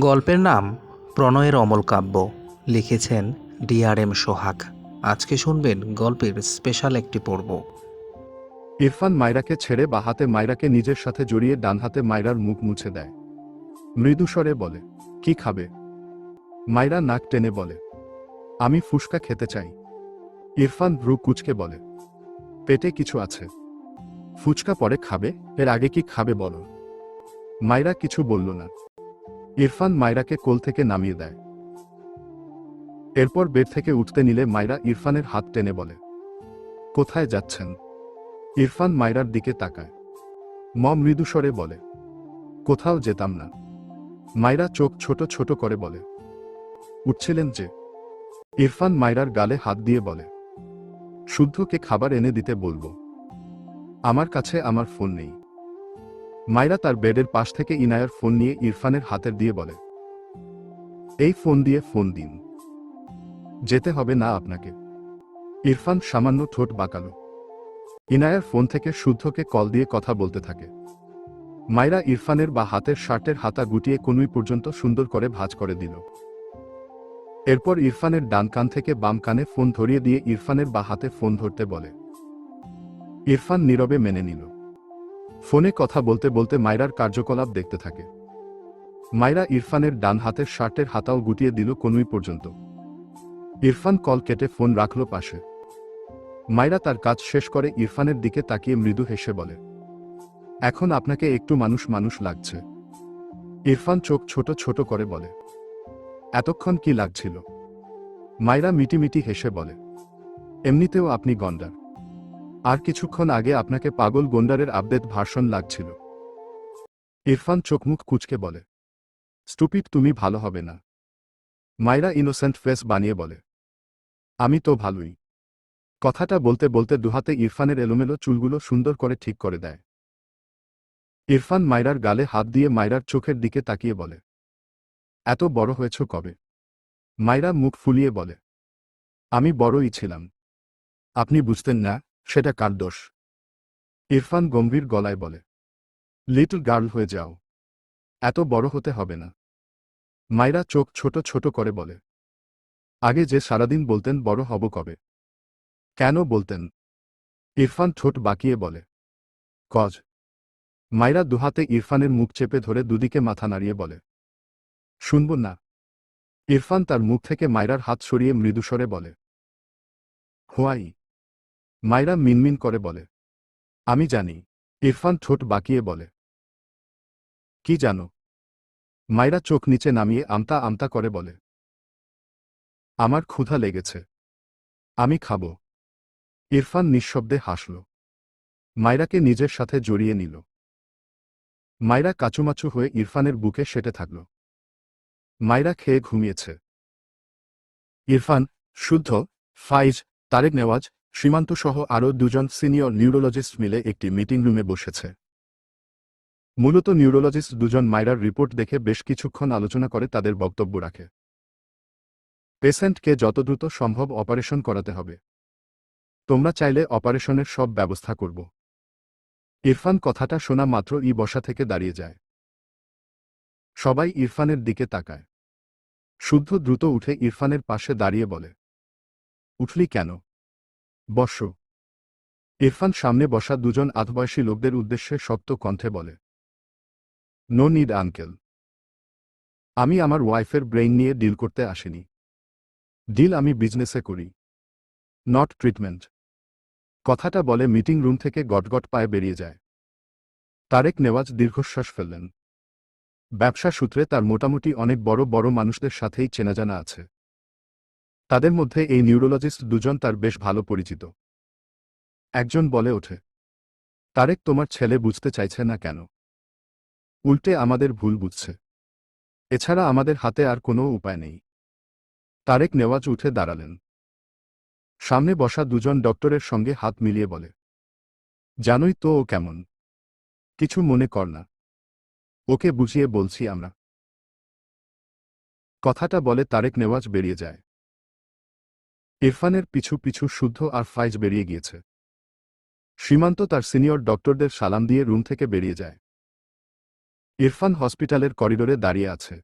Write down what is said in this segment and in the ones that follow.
গল্পের নাম প্রণয়ের অমল কাব্য। লিখেছেন ডিআরএম সোহাগ। আজকে শুনবেন গল্পের স্পেশাল একটি পর্ব। ইরফান মায়রাকে ছেড়ে বা হাতে মায়রাকে নিজের সাথে জড়িয়ে ডান হাতে মায়রার মুখ মুছে দেয়। মৃদুস্বরে বলে, কি খাবে? মায়রা নাক টেনে বলে, আমি ফুসকা খেতে চাই। ইরফান ভ্রু কুচকে বলে, পেটে কিছু আছে। ফুচকা পরে খাবে? এর আগে কি খাবে বলো? মায়রা কিছু বলল না। ইরফান মায়রাকে কোল থেকে নামিয়ে দেয়। এরপর বেড থেকে উঠতে নিলে মায়রা ইরফানের হাত টেনে বলে, কোথায় যাচ্ছেন? ইরফান মায়রার দিকে তাকায়। ম মৃদুস্বরে বলে, কোথাও যেতাম না। মায়রা চোখ ছোট ছোট করে বলে, উঠছিলেন যে? ইরফান মায়রার গালে হাত দিয়ে বলে, শুদ্ধকে খাবার এনে দিতে বলব। আমার কাছে আমার ফোন নেই। মায়রা তার বেডের পাশ থেকে ইনায়ার ফোন নিয়ে ইরফানের হাতের দিয়ে বলে, এই ফোন দিয়ে ফোন দিন। যেতে হবে না আপনাকে। ইরফান সামান্য ঠোঁট বাঁকালো। ইনায়ার ফোন থেকে শুদ্ধকে কল দিয়ে কথা বলতে থাকে। মাইরা ইরফানের বা হাতের শার্টের হাতা গুটিয়ে কনুই পর্যন্ত সুন্দর করে ভাঁজ করে দিল। এরপর ইরফানের ডান কান থেকে বাম কানে ফোন ধরিয়ে দিয়ে ইরফানের বা হাতে ফোন ধরতে বলে। ইরফান নীরবে মেনে নিল। ফোনে কথা বলতে বলতে মায়রার কার্যকলাপ দেখতে থাকে। মায়রা ইরফানের ডান হাতের শার্টের হাতাও গুটিয়ে দিল কনুই পর্যন্ত। ইরফান কল কেটে ফোন রাখল পাশে। মায়রা তার কাজ শেষ করে ইরফানের দিকে তাকিয়ে মৃদু হেসে বলে, এখন আপনাকে একটু মানুষ মানুষ লাগছে। ইরফান চোখ ছোট ছোট করে বলে, এতক্ষণ কি লাগছিল? মায়রা মিটিমিটি হেসে বলে, এমনিতেও আপনি গন্ডার। আর কিছুক্ষণ আগে আপনাকে পাগল গন্ডারের আপডেট ভার্সন লাগছিল। ইরফান চোখমুখ কুচকে বলে, স্টুপিড, তুমি ভালো হবে না। মাইরা ইনোসেন্ট ফেস বানিয়ে বলে, আমি তো ভালোই। কথাটা বলতে বলতে দুহাতে ইরফানের এলোমেলো চুলগুলো সুন্দর করে ঠিক করে দেয়। ইরফান মায়রার গালে হাত দিয়ে মায়রার চোখের দিকে তাকিয়ে বলে, এত বড় হয়েছ কবে? মাইরা মুখ ফুলিয়ে বলে, আমি বড়ই ছিলাম। আপনি বুঝতেন না সেটা কার দোষ? ইরফান গম্ভীর গলায় বলে, লিটল গার্ল হয়ে যাও। এত বড় হতে হবে না। মাইরা চোখ ছোট ছোট করে বলে, আগে যে সারাদিন বলতেন বড় হব কবে? কেন বলতেন? ইরফান ঠোঁট বাঁকিয়ে বলে, কজ। মাইরা দুহাতে ইরফানের মুখ চেপে ধরে দুদিকে মাথা নাড়িয়ে বলে, শুনব না। ইরফান তার মুখ থেকে মাইরার হাত সরিয়ে মৃদুস্বরে বলে, হোয়াই? মায়রা মিনমিন করে বলে, আমি জানি, ইরফান ঠোঁট বাঁকিয়ে বলে, কি জানো? মাইরা চোখ নিচে নামিয়ে আমতা আমতা করে বলে, আমার ক্ষুধা লেগেছে, আমি খাব। ইরফান নিঃশব্দে হাসল। মাইরাকে নিজের সাথে জড়িয়ে নিল। মাইরা কাচুমাচু হয়ে ইরফানের বুকে সেটে থাকল। মাইরা খেয়ে ঘুমিয়েছে। ইরফান, শুদ্ধ, ফাইজ, তারেক নেওয়াজ সীমান্ত সহ আরও দুজন সিনিয়র নিউরোলজিস্ট মিলে একটি মিটিং রুমে বসেছে। মূলত নিউরোলজিস্ট দুজন মায়রার রিপোর্ট দেখে বেশ কিছুক্ষণ আলোচনা করে তাদের বক্তব্য রাখে। পেশেন্টকে যত দ্রুত সম্ভব অপারেশন করাতে হবে। তোমরা চাইলে অপারেশনের সব ব্যবস্থা করব। ইরফান কথাটা শোনা মাত্র ই বসা থেকে দাঁড়িয়ে যায়। সবাই ইরফানের দিকে তাকায়। শুদ্ধ দ্রুত উঠে ইরফানের পাশে দাঁড়িয়ে বলে, উঠলি কেন? বর্ষ ইরফান সামনে বসা দুজন আধবয়সী লোকদের উদ্দেশ্যে শক্ত কণ্ঠে বলে নো নিড আঙ্কেল আমি আমার ওয়াইফের ব্রেইন নিয়ে ডিল করতে আসিনি। ডিল আমি বিজনেসে করি নট ট্রিটমেন্ট কথাটা বলে মিটিং রুম থেকে গটগট পায়ে বেরিয়ে যায়। তারেক নেওয়াজ দীর্ঘশ্বাস ফেললেন। ব্যবসা সূত্রে তার মোটামুটি অনেক বড় বড় মানুষদের সাথেই চেনাজানা আছে। তাদের মধ্যে এই নিউরোলজিস্ট দুজন তার বেশ ভালো পরিচিত। একজন বলে ওঠে, তারেক, তোমার ছেলে বুঝতে চাইছে না কেন? উল্টে আমাদের ভুল বুঝছে। এছাড়া আমাদের হাতে আর কোনো উপায় নেই। তারেক নেওয়াজ উঠে দাঁড়ালেন। সামনে বসা দুজন ডক্টরের সঙ্গে হাত মিলিয়ে বলে, জানোই তো ও কেমন। কিছু মনে কর না। ওকে বুঝিয়ে বলছি আমরা। কথাটা বলে তারেক নেওয়াজ বেরিয়ে যায়। ইরফানের পিছু পিছু শুদ্ধ আর ফাইজ বেরিয়ে গিয়েছে। সীমান্ত তার সিনিয়র ডক্টরদের সালাম দিয়ে রুম থেকে বেরিয়ে যায়। ইরফান হসপিটালের করিডোরে দাঁড়িয়ে আছে।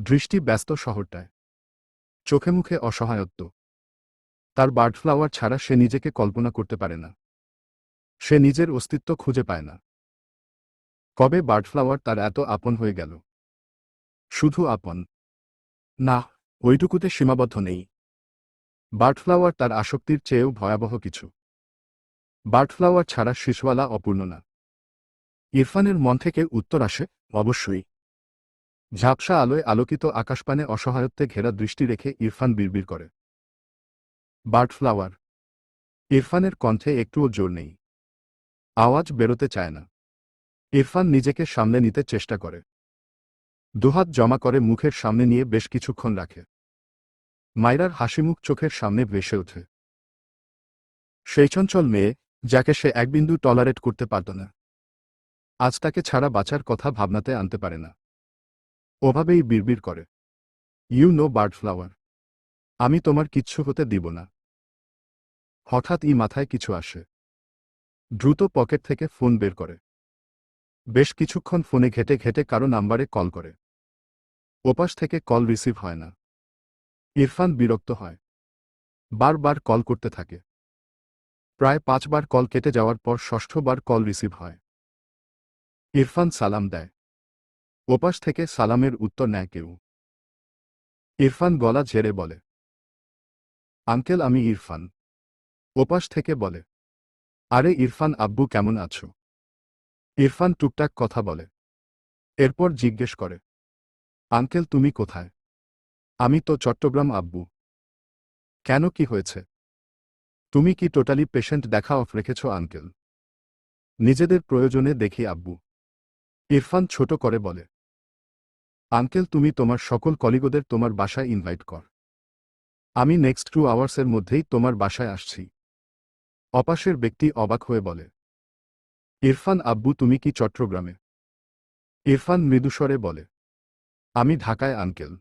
দৃষ্টি ব্যস্ত শহরটায়। চোখে মুখে অসহায়ত্ব। তার বার্ড ফ্লাওয়ার ছাড়া সে নিজেকে কল্পনা করতে পারে না। সে নিজের অস্তিত্ব খুঁজে পায় না। কবে বার্ড ফ্লাওয়ার তার এত আপন হয়ে গেল? শুধু আপন। না, ওইটুকুতে সীমাবদ্ধ নেই। বার্ড ফ্লাওয়ার তার আসক্তির চেয়েও ভয়াবহ কিছু। বার্ড ফ্লাওয়ার ছাড়া শিশওয়ালা অপূর্ণ না। ইরফানের মন থেকে উত্তর আসে, অবশ্যই। ঝাপসা আলোয় আলোকিত আকাশপানে অসহায়ত্বে ঘেরা দৃষ্টি রেখে ইরফান বিড়বিড় করে। বার্ড ফ্লাওয়ার ইরফানের কণ্ঠে একটুও জোর নেই। আওয়াজ বেরোতে চায় না। ইরফান নিজেকে সামনে নিতে চেষ্টা করে। দুহাত জমা করে মুখের সামনে নিয়ে বেশ কিছুক্ষণ রাখে। মাইরার হাসিমুখ চোখের সামনে ভেসে ওঠে। সেই চঞ্চল মেয়ে, যাকে সে এক বিন্দু টলারেট করতে পারত না। আজ তাকে ছাড়া বাঁচার কথা ভাবনাতে আনতে পারে না। ওভাবেই বিড়বিড় করে। ইউ নো বার্ড ফ্লাওয়ার আমি তোমার কিচ্ছু হতে দিব না। হঠাৎ ই মাথায় কিছু আসে। দ্রুত পকেট থেকে ফোন বের করে। বেশ কিছুক্ষণ ফোনে ঘেটে ঘেটে কারও নাম্বারে কল করে। ওপাশ থেকে কল রিসিভ হয় না। ইরফান বিরক্ত হয়। বারবার কল করতে থাকে। প্রায় পাঁচবার কল কেটে যাওয়ার পর ষষ্ঠবার কল রিসিভ হয়। ইরফান সালাম দেয়। ওপাশ থেকে সালামের উত্তর নেয় কেউ। ইরফান গলা ঝেড়ে বলে, আঙ্কেল, আমি ইরফান। ওপাশ থেকে বলে, আরে ইরফান, আব্বু কেমন আছো? ইরফান টুকটাক কথা বলে। এরপর জিজ্ঞেস করে, আঙ্কেল, তুমি কোথায়? আমি তো চট্টগ্রাম আব্বু। কেন কি হয়েছে? তুমি কি টোটালি পেশেন্ট দেখা অফ রেখেছ আঙ্কেল নিজেদের প্রয়োজনে দেখি আব্বু। ইরফান ছোট করে বলে আঙ্কেল তুমি তোমার সকল কলিগদের তোমার বাসায় ইনভাইট কর। আমি নেক্সট টু আওয়ার্সের মধ্যেই তোমার বাসায় আসছি। অপাশের ব্যক্তি অবাক হয়ে বলে, ইরফান আব্বু, তুমি কি চট্টগ্রামে? ইরফান মৃদুস্বরে বলে, আমি ঢাকায় আঙ্কেল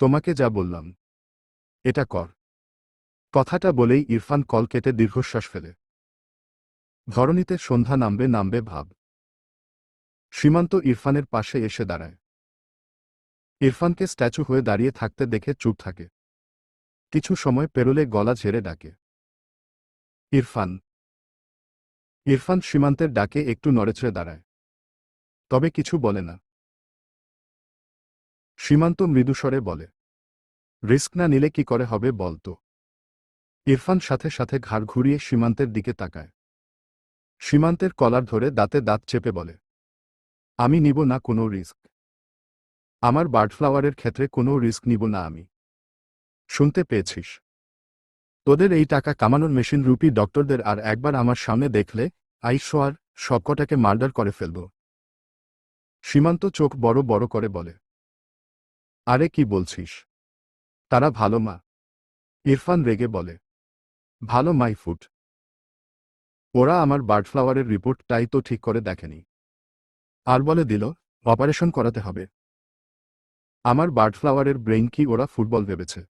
তোমাকে যা বললাম, এটা কর। কথাটা বলেই ইরফান কল কেটে দীর্ঘশ্বাস ফেলে। ধরণীতে সন্ধ্যা নামবে নামবে ভাব। সীমান্ত ইরফানের পাশে এসে দাঁড়ায়। ইরফানকে স্ট্যাচু হয়ে দাঁড়িয়ে থাকতে দেখে চুপ থাকে। কিছু সময় পেরোলে গলা ঝেড়ে ডাকে। ইরফান। ইরফান সীমান্তের ডাকে একটু নড়েচড়ে দাঁড়ায়। তবে কিছু বলে না। সীমান্ত মৃদুস্বরে বলে, রিস্ক না নিলে কি করে হবে বলতো ইরফান সাথে সাথে ঘাড় ঘুরিয়ে সীমান্তের দিকে তাকায়। সীমান্তের কলার ধরে দাঁতে দাঁত চেপে বলে, আমি নিব না কোনো রিস্ক। আমার বার্ডফ্লাওয়ারের ক্ষেত্রে কোনো রিস্ক নিব না আমি। শুনতে পেয়েছিস। তোদের এই টাকা কামানোর মেশিন রূপী ডক্টরদের আর একবার আমার সামনে দেখলে আইসোয়ার সবকটাকে মার্ডার করে ফেলব। সীমান্ত চোখ বড় বড় করে বলে আরে কি বলছিস? তারা ভালো মা। ইরফান রেগে বলে, ভালো মাই ফুট। ওরা আমার বার্ড বার্ডফ্লাওয়ারের রিপোর্টটাই তো ঠিক করে দেখেনি। আর বলে দিল, অপারেশন করাতে হবে। আমার বার্ডফ্লাওয়ারের ব্রেইন কি ওরা ফুটবল ভেবেছে?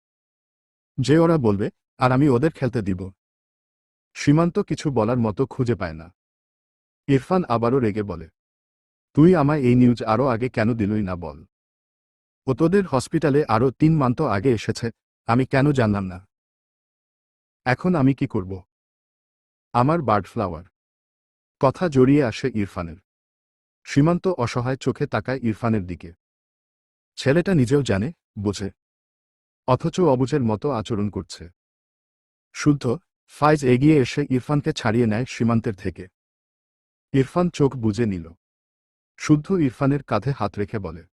যে ওরা বলবে, আর আমি ওদের খেলতে দিব। সীমান্ত কিছু বলার মতো খুঁজে পায় না। ইরফান আবারও রেগে বলে, তুই আমায় এই নিউজ আরও আগে কেন দিলই না বল? ও তোদের হসপিটালে আরও তিন মান্ত আগে এসেছে, আমি কেন জানলাম না? এখন আমি কি করব? আমার বার্ড ফ্লাওয়ার। কথা জড়িয়ে আসে ইরফানের। সীমান্ত অসহায় চোখে তাকায় ইরফানের দিকে। ছেলেটা নিজেও জানে, বোঝে। অথচ অবুঝের মতো আচরণ করছে। শুদ্ধ, ফাইজ এগিয়ে এসে ইরফানকে ছাড়িয়ে নেয় সীমান্তের থেকে। ইরফান চোখ বুঝে নিল। শুদ্ধ ইরফানের কাঁধে হাত রেখে বলে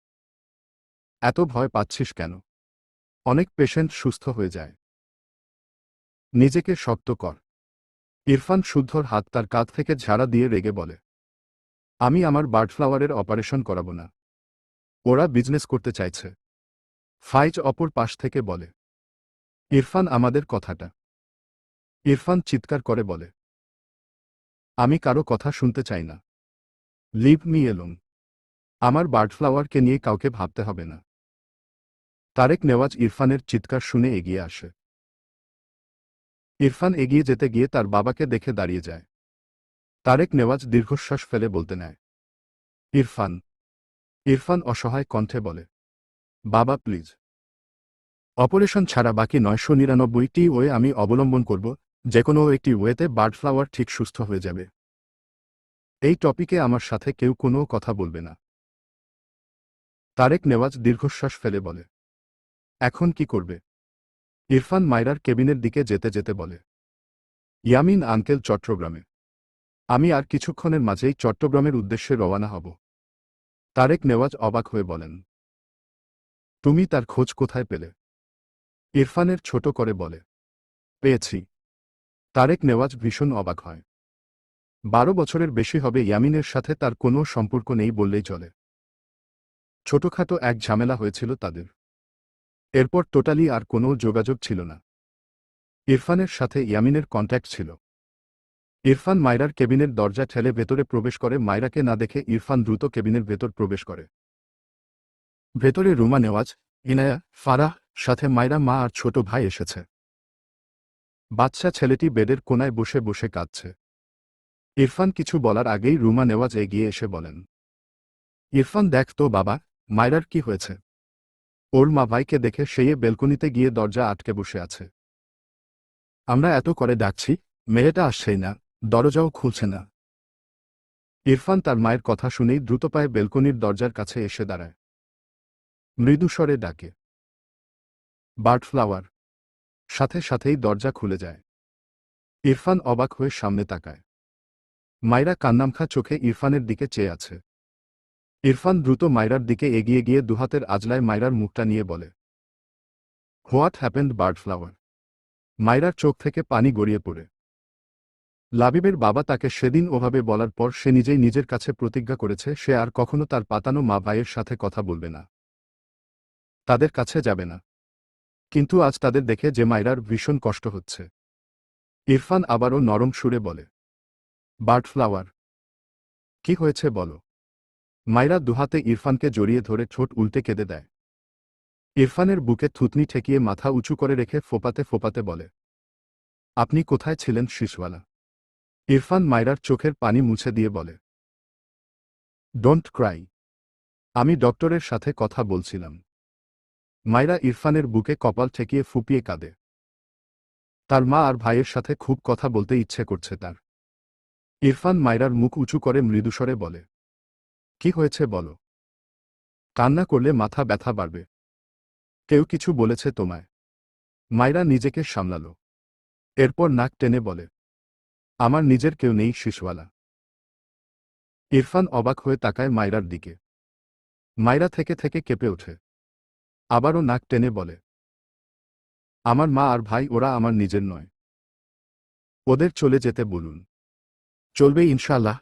এত ভয় পাচ্ছিস কেন? অনেক পেশেন্ট সুস্থ হয়ে যায়। নিজেকে শক্ত কর। ইরফান শুদ্ধর হাত তার কাঁধ থেকে ঝাড়া দিয়ে রেগে বলে, আমি আমার বার্ডফ্লাওয়ারের অপারেশন করাবো না। ওরা বিজনেস করতে চাইছে। ফাইজ অপর পাশ থেকে বলে, ইরফান, আমাদের কথাটা। ইরফান চিৎকার করে বলে, আমি কারও কথা শুনতে চাই না। Leave me alone. আমার বার্ডফ্লাওয়ারকে নিয়ে কাউকে ভাবতে হবে না। তারেক নেওয়াজ ইরফানের চিৎকার শুনে এগিয়ে আসে। ইরফান এগিয়ে যেতে গিয়ে তার বাবাকে দেখে দাঁড়িয়ে যায়। তারেক নেওয়াজ দীর্ঘশ্বাস ফেলে বলতে নেয়, ইরফান ইরফান অসহায় কণ্ঠে বলে, বাবা, প্লিজ, অপারেশন ছাড়া বাকি নয়শো নিরানব্বইটি ওয়ে আমি অবলম্বন করব যে কোনো একটি ওয়েতে বার্ড ফ্লাওয়ার ঠিক সুস্থ হয়ে যাবে। এই টপিকে আমার সাথে কেউ কোনো কথা বলবে না। তারেক নেওয়াজ দীর্ঘশ্বাস ফেলে বলে এখন কি করবে? ইরফান মাইরার কেবিনের দিকে যেতে যেতে বলে, ইয়ামিন আঙ্কেল চট্টগ্রামে। আমি আর কিছুক্ষণের মাঝেই চট্টগ্রামের উদ্দেশ্যে রওয়ানা হব। তারেক নেওয়াজ অবাক হয়ে বলেন, তুমি তার খোঁজ কোথায় পেলে? ইরফানের ছোট করে বলে, পেয়েছি। তারেক নেওয়াজ ভীষণ অবাক হয়। বারো বছরের বেশি হবে ইয়ামিনের সাথে তার কোনো সম্পর্ক নেই বললেই চলে। ছোটখাটো এক ঝামেলা হয়েছিল তাদের। এরপর টোটালি আর কোনো যোগাযোগ ছিল না। ইরফানের সাথে ইয়ামিনের কন্ট্যাক্ট ছিল। ইরফান মায়রার কেবিনের দরজা ঠেলে ভেতরে প্রবেশ করে মায়রাকে না দেখে ইরফান দ্রুত কেবিনের ভেতর প্রবেশ করে। ভেতরে রুমা নেওয়াজ, ইনায়া, ফারাহ, সাথে মায়রা মা আর ছোট ভাই এসেছে। বাচ্চা ছেলেটি বেডের কোনায় বসে বসে কাঁদছে। ইরফান কিছু বলার আগেই রুমা নেওয়াজ এগিয়ে এসে বলেন, ইরফান দেখ তো বাবা, মায়রার কি হয়েছে? ওর মা ভাইকে দেখে সেই বেলকনিতে গিয়ে দরজা আটকে বসে আছে। আমরা এত করে ডাকছি, মেয়েটা আসছেই না, দরজাও খুলছে না। ইরফান তার মায়ের কথা শুনেই দ্রুত পায়ে বেলকনির দরজার কাছে এসে দাঁড়ায়। মৃদুস্বরে ডাকে। Bird flower. সাথে সাথেই দরজা খুলে যায়। ইরফান অবাক হয়ে সামনে তাকায়। মায়েরা কান্নামখা চোখে ইরফানের দিকে চেয়ে আছে। ইরফান দ্রুত মাইরার দিকে এগিয়ে গিয়ে দুহাতের আজলায় মাইরার মুখটা নিয়ে বলে, হোয়াট হ্যাপেন্ড বার্ড ফ্লাওয়ার মাইরার চোখ থেকে পানি গড়িয়ে পড়ে। লাবিবের বাবা তাকে সেদিন ওভাবে বলার পর সে নিজেই নিজের কাছে প্রতিজ্ঞা করেছে, সে আর কখনো তার পাতানো মা ভাইয়ের সাথে কথা বলবে না। তাদের কাছে যাবে না। কিন্তু আজ তাদের দেখে যে মাইরার ভীষণ কষ্ট হচ্ছে। ইরফান আবারও নরম সুরে বলে বার্ড ফ্লাওয়ার কি হয়েছে বলো? মাইরা দুহাতে ইরফানকে জড়িয়ে ধরে ঠোঁট উল্টে কেঁদে দেয়। ইরফানের বুকে থুতনি ঠেকিয়ে মাথা উঁচু করে রেখে ফোপাতে ফোপাতে বলে, আপনি কোথায় ছিলেন, শিশওয়ালা? ইরফান মাইরার চোখের পানি মুছে দিয়ে বলে ডোন্ট ক্রাই আমি ডক্টরের সাথে কথা বলছিলাম মাইরা ইরফানের বুকে কপাল ঠেকিয়ে ফুপিয়ে কাঁদে। তার মা আর ভাইয়ের সাথে খুব কথা বলতে ইচ্ছে করছে তার। ইরফান মাইরার মুখ উঁচু করে মৃদুস্বরে বলে কি হয়েছে বলো? কান্না করলে মাথা ব্যথা বাড়বে। কেউ কিছু বলেছে তোমায়? মাইরা নিজেকে সামলাল। এরপর নাক টেনে বলে, আমার নিজের কেউ নেই শিশওয়ালা। ইরফান অবাক হয়ে তাকায় মাইরার দিকে। মাইরা থেকে থেকে কেঁপে ওঠে। আবারও নাক টেনে বলে, আমার মা আর ভাই ওরা আমার নিজের নয়। ওদের চলে যেতে বলুন। চলবে ইনশাল্লাহ